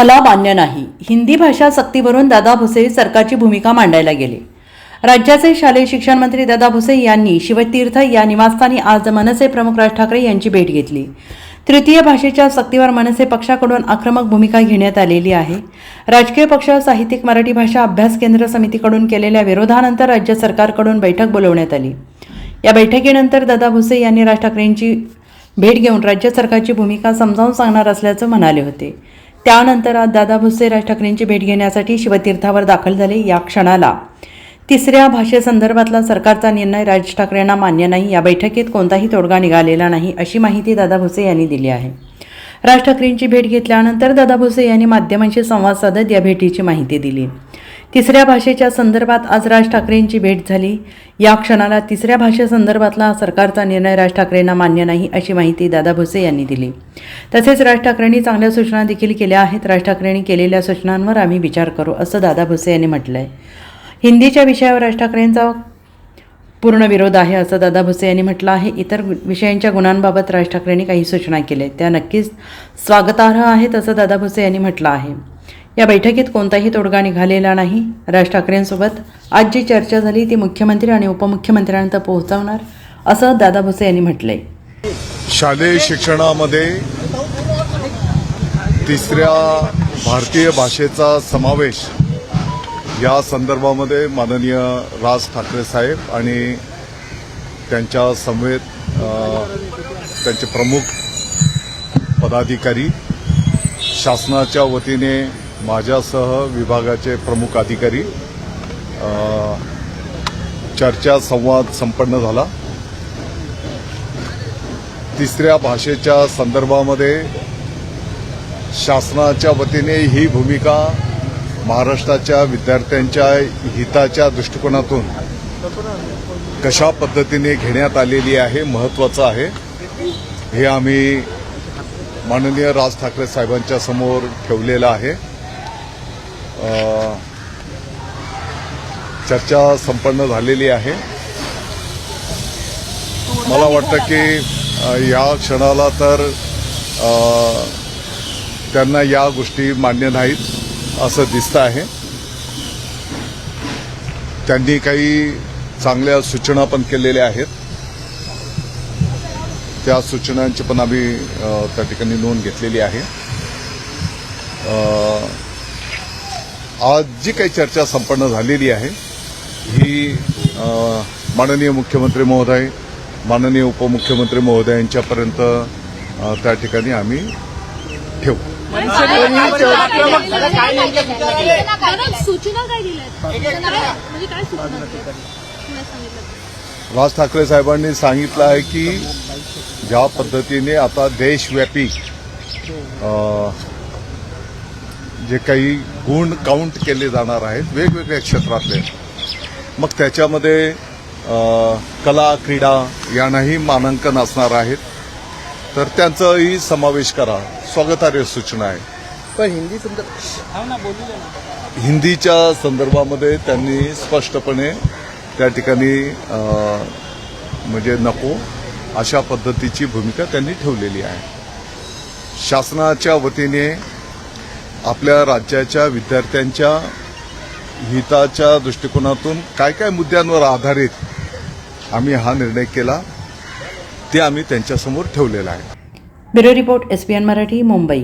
मला मान्य नाही. हिंदी भाषा सक्तीवरून दादा भुसे सरकारची भूमिका मांडायला गेले. राज्याचे शालेय शिक्षण मंत्री दादा भुसे यांनी शिवतीर्थ या निवासस्थानी आज मनसे प्रमुख राज ठाकरे यांची भेट घेतली. तृतीय भाषेच्या सक्तीवर मनसे पक्षाकडून आक्रमक भूमिका घेण्यात आलेली आहे. राजकीय पक्ष साहित्यिक मराठी भाषा अभ्यास केंद्र समितीकडून केलेल्या विरोधानंतर राज्य सरकारकडून बैठक बोलवण्यात आली. या बैठकीनंतर दादा भुसे यांनी राज ठाकरेंची भेट घेऊन राज्य सरकारची भूमिका समजावून सांगणार असल्याचं म्हणाले होते. त्यानंतर आज दादा भुसे राज ठाकरेंची भेट घेण्यासाठी शिवतीर्थावर दाखल झाले या क्षणाला. तिसऱ्या भाषेसंदर्भातला सरकारचा निर्णय राज ठाकरेंना मान्य नाही. या बैठकीत कोणताही तोडगा निघालेला नाही अशी माहिती दादा भुसे यांनी दिली आहे. राज ठाकरेंची भेट घेतल्यानंतर दादा भुसे यांनी माध्यमांशी संवाद साधत या भेटीची माहिती दिली. तिसऱ्या भाषेच्या संदर्भात आज राज ठाकरेंची भेट झाली. या क्षणाला तिसऱ्या भाषेसंदर्भातला सरकारचा निर्णय राज ठाकरेंना मान्य नाही अशी माहिती दादा भुसे यांनी दिली. तसेच राज ठाकरेंनी चांगल्या सूचना देखील केल्या आहेत. राज ठाकरेंनी केलेल्या सूचनांवर आम्ही विचार करू असं दादा भुसे यांनी म्हटलं आहे हिंदीच्या विषयावर राज ठाकरेंचा पूर्ण विरोध आहे असं दादा भुसे यांनी म्हटलं आहे. इतर विषयांच्या गुणांबाबत राज ठाकरेंनी काही सूचना केल्या आहेत. त्या नक्कीच स्वागतार्ह आहेत असं दादा भुसे यांनी म्हटलं आहे. या बैठकीत कोणताही तोडगा निघालेला नाही. राज ठाकरेंसोबत आज जी चर्चा झाली. ती मुख्यमंत्री आणि उपमुख्यमंत्र्यांपर्यंत पोहोचवणार असं दादा भुसे यांनी म्हटलंय. शालेय शिक्षणामध्ये तिसऱ्या भारतीय भाषेचा समावेश या संदर्भामध्ये माननीय राज ठाकरे साहेब आणि त्यांच्या समवेत त्यांचे प्रमुख पदाधिकारी शासनाच्या वतीने माझ्यासह विभागाचे प्रमुख अधिकारी चर्चा संवाद संपन्न झाला. तिसऱ्या भाषेच्या संदर्भामध्ये शासनाच्या वतीने ही भूमिका महाराष्ट्राच्या विद्यार्थ्यांच्या हिताच्या दृष्टिकोनातून कशा पद्धतीने घेण्यात आलेली आहे महत्वाचं आहे हे आम्ही माननीय राज ठाकरे साहेबांच्या समोर ठेवलेलं आहे. चर्चा संपन्न झालेली आहे. मला वाटतं की या क्षणाला तर त्यांना या गोष्टी मान्य नाहीत असं दिसतं आहे. त्यांनी काही चांगल्या सूचना पण केलेल्या आहेत. त्या सूचनांची पण आम्ही त्या ठिकाणी नोंद घेतलेली आहे. आज जी काही चर्चा संपन्न झालेली आहे ही माननीय मुख्यमंत्री महोदय माननीय उपमुख्यमंत्री महोदयांच्यापर्यंत यांच्यापर्यंत त्या ठिकाणी आम्ही ठेवू. राज ठाकरे साहेबांनी सांगितलं आहे की ज्या पद्धतीने आता देशव्यापी जे काही गुण काउंट केले जाणार आहेत वेगवेगळ्या क्षेत्रातले. मग त्याच्यामध्ये कला क्रीडा यांनाही मानांकन असणार आहेत. तर त्यांचाही समावेश करा. स्वागतार्ह सूचना आहे. पण हिंदी संदर्भ हिंदीच्या संदर्भामध्ये त्यांनी स्पष्टपणे त्या ठिकाणी म्हणजे नको अशा पद्धतीची भूमिका त्यांनी ठेवलेली आहे. शासनाच्या वतीने आपल्या राज्याच्या विद्यार्थ्यांच्या हिताच्या दृष्टिकोनातून काय काय मुद्द्यांवर आधारित आम्ही हा निर्णय केला ते आम्ही त्यांच्यासमोर ठेवलेला आहे. Bureau report S P N Marathi Mumbai.